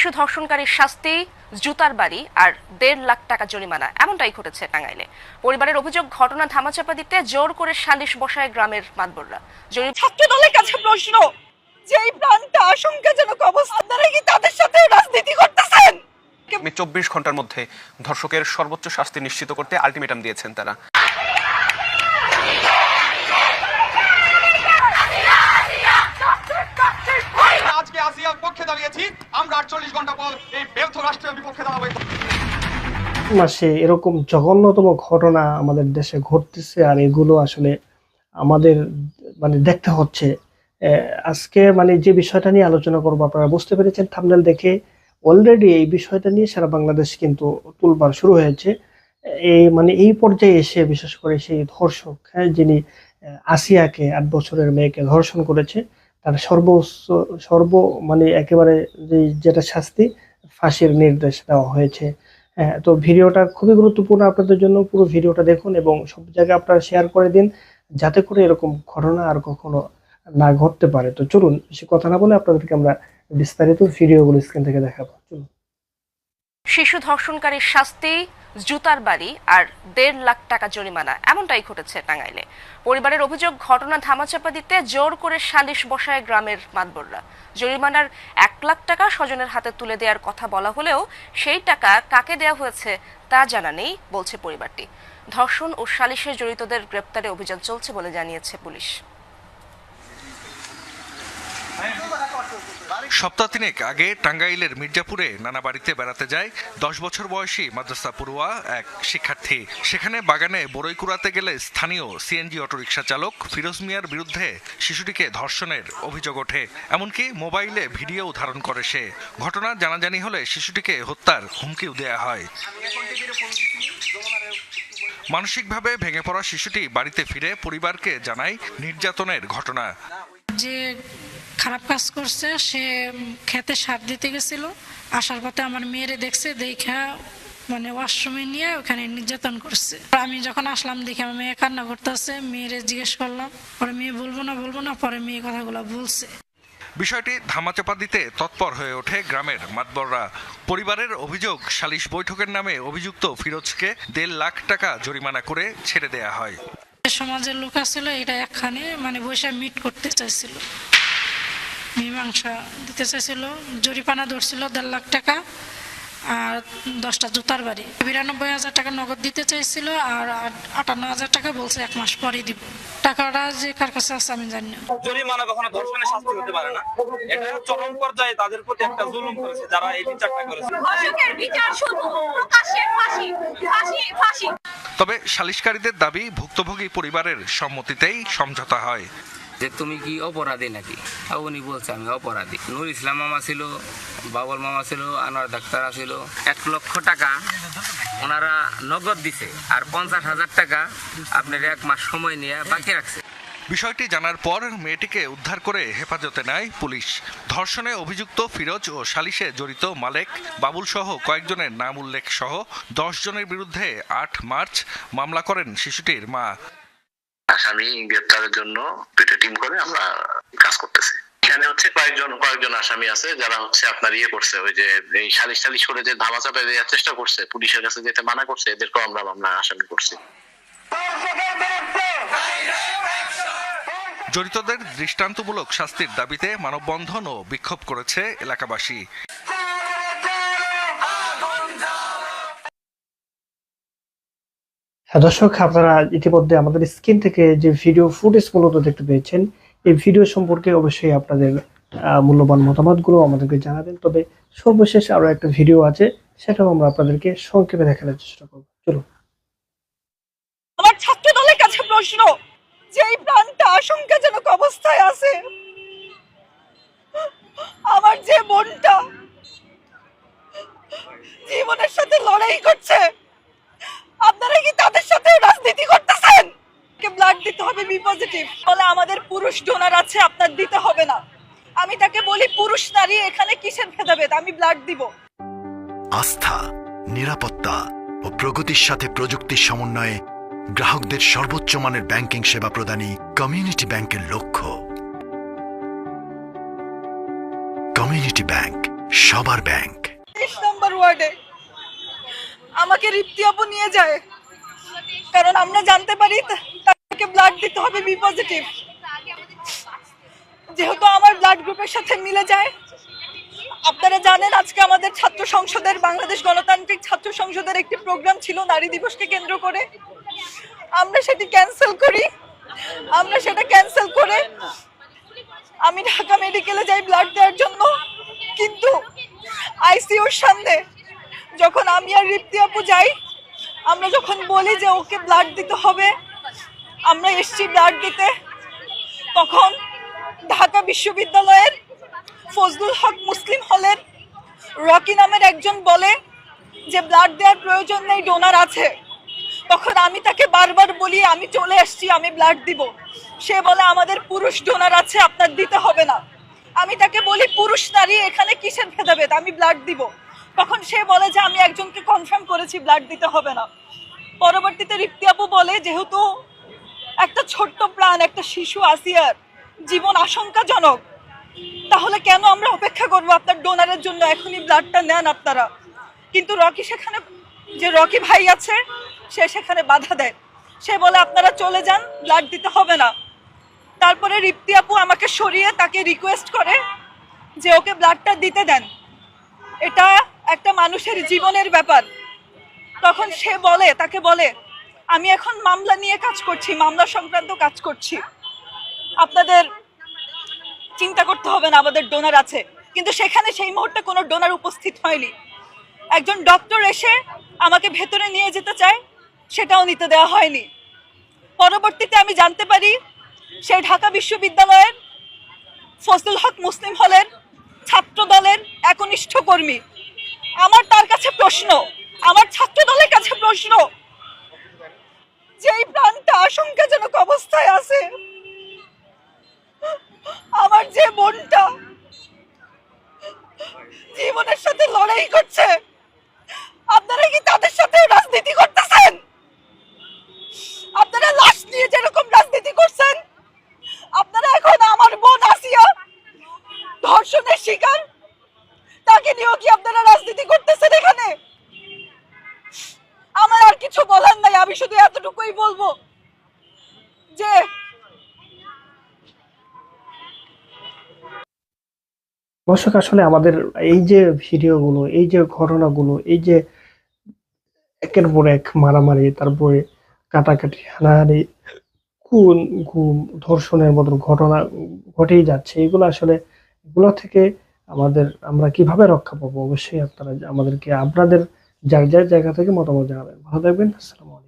শিশু ধর্ষণকারীর শাস্তি জুতার বাড়ি আর দেড় লাখ টাকা জরিমানা। এমনটাই ঘটেছে টাঙ্গাইলে। পরিবারের অভিযোগ ঘটনা ধামাচাপা দিতে জোর করে সালিশ বসায় গ্রামের মাতবররা। ছাত্র দলের কাছে প্রশ্ন যে এই প্রাণটা আশঙ্কাজনক অবস্থা আপনারা কি তাদের সাথে রাজনীতি করতেছেন? চব্বিশ ঘণ্টার মধ্যে ধর্ষকের সর্বোচ্চ শাস্তি নিশ্চিত করতে আলটিমেটাম দিয়েছেন তারা আজকে আসিয়ার আমরা আটচল্লিশ ঘণ্টা পর এই ব্যর্থ রাষ্ট্রের বিপক্ষে দাঁড়াবো। মাসে এরকম জঘন্যতম ঘটনা আমাদের দেশে ঘটতেছে আর এগুলো আসলে আমাদের মানে দেখতে হচ্ছে। আজকে মানে যে বিষয়টা নিয়ে আলোচনা করব, আপনারা বুঝতে পেরেছেন থামনেল দেখে। অলরেডি এই বিষয়টা নিয়ে সারা বাংলাদেশ কিন্তু তুলবার শুরু হয়েছে। এই মানে এই পর্যায়ে এসে বিশেষ করে সেই ধর্ষক হ্যাঁ যিনি আসিয়াকে আট বছরের মেয়েকে ধর্ষণ করেছে তার সর্বোচ্চ, সর্ব মানে একেবারে যে যেটা শাস্তি, ফাঁসির নির্দেশ দেওয়া হয়েছে। হ্যাঁ তো ভিডিওটা খুবই গুরুত্বপূর্ণ আপনাদের জন্য। পুরো ভিডিওটা দেখুন এবং সব জায়গায় আপনারা শেয়ার করে দিন, যাতে করে এরকম ঘটনা আর কখনো না ঘটতে পারে। তো চলুন সে কথা না বলে আপনাদেরকে আমরা বিস্তারিত ভিডিওগুলো স্ক্রিন থেকে দেখাবো। চলুন। শিশু ধর্ষণকারীর শাস্তি, জুতার বাড়ি আর দেড় লাখ টাকা জরিমানা। এমনটাই ঘটেছে টাঙ্গাইলে। পরিবারের অভিযোগ, ঘটনা ধামাচাপা দিতে জোর করে সালিশ বসায় গ্রামের মাতবররা। জরিমানার এক লাখ টাকা স্বজনের হাতে তুলে দেওয়ার কথা বলা হলেও সেই টাকা কাকে দেওয়া হয়েছে তা জানা নেই, বলছে পরিবারটি। ধর্ষণ ও সালিশে জড়িতদের গ্রেপ্তারে অভিযান চলছে বলে জানিয়েছে পুলিশ। সপ্তাহ তিনেক আগে টাঙ্গাইলের মির্জাপুরে নানা বাড়িতে বেড়াতে যায় দশ বছর বয়সী মাদ্রাসা পড়ুয়া এক শিক্ষার্থী। সেখানে বাগানে বড়ই কুড়াতে গেলে স্থানীয় সিএনজি অটোরিকশা চালক ফিরোজ মিয়ার বিরুদ্ধে শিশুটিকে ধর্ষণের অভিযোগ ওঠে। এমনকি মোবাইলে ভিডিও ধারণ করে সে। ঘটনা জানাজানি হলে শিশুটিকে হত্যার হুমকিও দেয়া হয়। মানসিকভাবে ভেঙে পড়া শিশুটি বাড়িতে ফিরে পরিবারকে জানায় নির্যাতনের ঘটনা। খারাপ কাজ করছে সে খেতে সার দিতে গেছিল। আসার পথে আমার মেয়েরে দেখছে দেখা মানে ওয়াশরুমে নিয়ে ওখানে নির্যাতন করছে। আমি যখন আসলাম দেখে আমার মেয়ে কান্না করতেছে। মেয়েরে জিজ্ঞেস করলাম পরে মেয়ে বলব না বলব না পরে মেয়ে কথাগুলো বলছে। বিষয়টি ধামাচাপা দিতে তৎপর হয়ে ওঠে গ্রামের মাতবররা। পরিবারের অভিযোগ সালিশ বৈঠকের নামে অভিযুক্ত ফিরোজকে দেড় লাখ টাকা জরিমানা করে ছেড়ে দেয়া হয়। সমাজের লোক আছিল এটা একখানে মানে বৈশা মিট করতে চাইছিল। মীমাংসা দিতে চাইছিল জরিপানা ধরছিল দেড় লাখ টাকা আর দশটা জুতার বাড়ি। বিরানব্বই হাজার টাকা নগদ দিতে চাইছিল আর আটান্ন হাজার টাকা বলছে এক মাস পরে দিব। টাকাটা যে কার কাছে আছে আমি জানি না। জরিমানা কখনো ধর্ষণের শাস্তি হতে পারে না। এটা চরম পর্যায়ে তাদের প্রতি একটা জুলুম করেছে যারা এই বিচারটা করেছে। ধর্ষকের বিচার শুধু প্রকাশ্যে ফাঁসি ফাঁসি ফাঁসি। তবে সালিশকারীদের দাবি ভুক্তভোগী পরিবারের সম্মতিতেই সমঝোতা হয়। যে তুমি কি অপরাধী নাকি? উনি বলছে, আমি অপরাধী। নুর ইসলাম মামা ছিল বাবর মামা ছিল, আনোয়ার ডাক্তার ছিল এক লক্ষ টাকা ওনারা নগদ দিছে আর পঞ্চাশ হাজার টাকা আপনার এক মাস সময় নিয়ে বাকি রাখছে। বিষয়টি জানার পর মেয়েটিকে উদ্ধার করে হেফাজতে নেয় পুলিশ। ধর্ষণে অভিযুক্ত ফিরোজ ও সালিশে জড়িত মালেক, বাবুল সহ কয়েকজনের নাম উল্লেখ সহ দশ জনের বিরুদ্ধে আট মার্চ মামলা করেন শিশুটির মা। আসামি গ্রেপ্তারের জন্য দুইটা টিম করে আমরা কাজ করতেছি। এখানে হচ্ছে কয়েকজন কয়েকজন আসামি আছে, যারা হচ্ছে আপনার ইয়ে করছে, ওই যে এই সালিশ টালিশ করে যে ধামা চাপে দেওয়ার চেষ্টা করছে, পুলিশের কাছে যেতে মানা করছে, এদেরকেও আমরা মামলা আসামি করছি। জড়িতদের দৃষ্টান্তমূলক শাস্তির দাবিতে মানববন্ধন ও বিক্ষোভ করেছে এলাকাবাসী। দর্শক, আপনারা ইতিমধ্যে আমাদের স্ক্রিন থেকে যে ভিডিও ফুটেজ মূলত দেখতে পেয়েছেন, এই ভিডিও সম্পর্কে অবশ্যই আপনাদের মূল্যবান মতামতগুলো আমাদেরকে জানাবেন। তবে সর্বশেষ আরও একটা ভিডিও আছে, সেটাও আমরা আপনাদেরকে সংক্ষেপে দেখানোর চেষ্টা করব। চলুন। আমার ছাত্র দলের কাছে প্রশ্ন যে এই প্রাণটা আশঙ্কাজনক অবস্থায় আছে, আমার যে বোনটা জীবনের সাথে লড়াই করছে আপনারা কি তাদের সাথে রাজনীতি করতেছেন? ব্লাড দিতে হবে বি পজিটিভ বলে আমাদের পুরুষ ডোনার আছে আপনার দিতে হবে না। আমি তাকে বলি পুরুষ নারী এখানে কিসের ভেদাভেদ? আমি ব্লাড দিব। আস্থা নিরাপত্তা ও প্রগতির সাথে প্রযুক্তির সমন্বয়ে গ্রাহকদের সর্বোচ্চ মানের ব্যাংকিং সেবা প্রদানই কমিউনিটি ব্যাংকের লক্ষ্য। কমিউনিটি ব্যাংক সবার ব্যাংক। নম্বর ওয়ার্ডে আমাকে রিপ্তি আপু নিয়ে যায়। কারণ আমরা জানতে পারি তাকে ব্লাড দিতে হবে বি পজিটিভ যেহেতু আমার ব্লাড গ্রুপের সাথে মিলে যায়। আপনারা জানেন আজকে আমাদের ছাত্র সংসদের, বাংলাদেশ গণতান্ত্রিক ছাত্র সংসদের একটি প্রোগ্রাম ছিল, নারী দিবসকে কেন্দ্র করে। আমরা সেটি ক্যান্সেল করি। আমরা সেটা ক্যান্সেল করে আমি ঢাকা মেডিকেলে যাই ব্লাড দেওয়ার জন্য। কিন্তু আইসিইউর সামনে যখন আমি আর রিপ্তি আপু যাই, আমরা যখন বলি যে ওকে ব্লাড দিতে হবে, আমরা এসছি ব্লাড দিতে। তখন ঢাকা বিশ্ববিদ্যালয়ের ফজলুল হক মুসলিম হলের রকি নামের একজন বলে যে ব্লাড দেওয়ার প্রয়োজন নেই ডোনার আছে। তখন আমি তাকে বারবার বলি, আমি চলে আসছি আমি ব্লাড দিব। সে বলে, আমাদের পুরুষ ডোনার আছে, আপনার দিতে হবে না। আমি তাকে বলি, পুরুষ নারী, এখানে কিসের ভেদাভেদ? আমি ব্লাড দিব। তখন সে বলে যে, আমি একজনকে কনফার্ম করেছি ব্লাড দিতে হবে না। পরবর্তীতে রিপ্তি আপু বলে, যেহেতু একটা ছোট্ট প্রাণ, একটা শিশু আসিয়ার জীবন আশঙ্কাজনক, তাহলে কেন আমরা অপেক্ষা করব? আপনার ডোনারের জন্য এখনই ব্লাডটা নেন আপনারা। কিন্তু রকি সেখানে, যে রকি ভাই আছে, সে সেখানে বাধা দেয়। সে বলে, আপনারা চলে যান ব্লাড দিতে হবে না। তারপরে রিপ্তি আপু আমাকে সরিয়ে তাকে রিকোয়েস্ট করে যে, ওকে ব্লাডটা দিতে দেন। এটা একটা মানুষের জীবনের ব্যাপার। তখন সে বলে, তাকে বলে, আমি এখন মামলা নিয়ে কাজ করছি, মামলা সংক্রান্ত কাজ করছি। আপনাদের চিন্তা করতে হবে না, আমাদের ডোনার আছে। কিন্তু সেখানে সেই মুহূর্তে কোনো ডোনার উপস্থিত হয়নি। একজন ডক্টর এসে আমাকে ভেতরে নিয়ে যেতে চায়, সেটাও নিতে দেওয়া হয়নি। পরবর্তীতে আমি জানতে পারি সেই ঢাকা বিশ্ববিদ্যালয়ের ফজলুল হক মুসলিম হলের ছাত্র দলের একনিষ্ঠ কর্মী। আমার তার কাছে প্রশ্ন, আমার ছাত্র দলের কাছে প্রশ্ন। যে এই প্রাণটা আশঙ্কাজনক অবস্থায় আছে, আমার যে বোনটা জীবনের সাথে লড়াই করছে, আপনারা কি তাদের সাথে রাজনীতি করতেছেন? আপনারা লাশ নিয়ে যেরকম রাজনীতি করছেন, আপনারা এখন আমার বোন আসিয়া ধর্ষণের শিকার তাকে নিয়েও কি আপনারা রাজনীতি করতেছেন এখানে আমার আর কিছু বলার নাই আমি শুধু এতটুকুই বলব যে দর্শক, আসলে আমাদের এই যে ভিডিওগুলো, এই যে ঘটনাগুলো, এই যে একের পর এক মারামারি, তারপরে কাটাকাটি, হানাহানি, খুন, গুম, ধর্ষণের মতন ঘটনা ঘটেই যাচ্ছে, এগুলো আসলে এগুলো থেকে আমাদের আমরা কীভাবে রক্ষা পাবো? অবশ্যই আপনারা আমাদেরকে আপনাদের যার যার জায়গা থেকে মতামত জানাবেন। ভালো থাকবেন, আসসালাম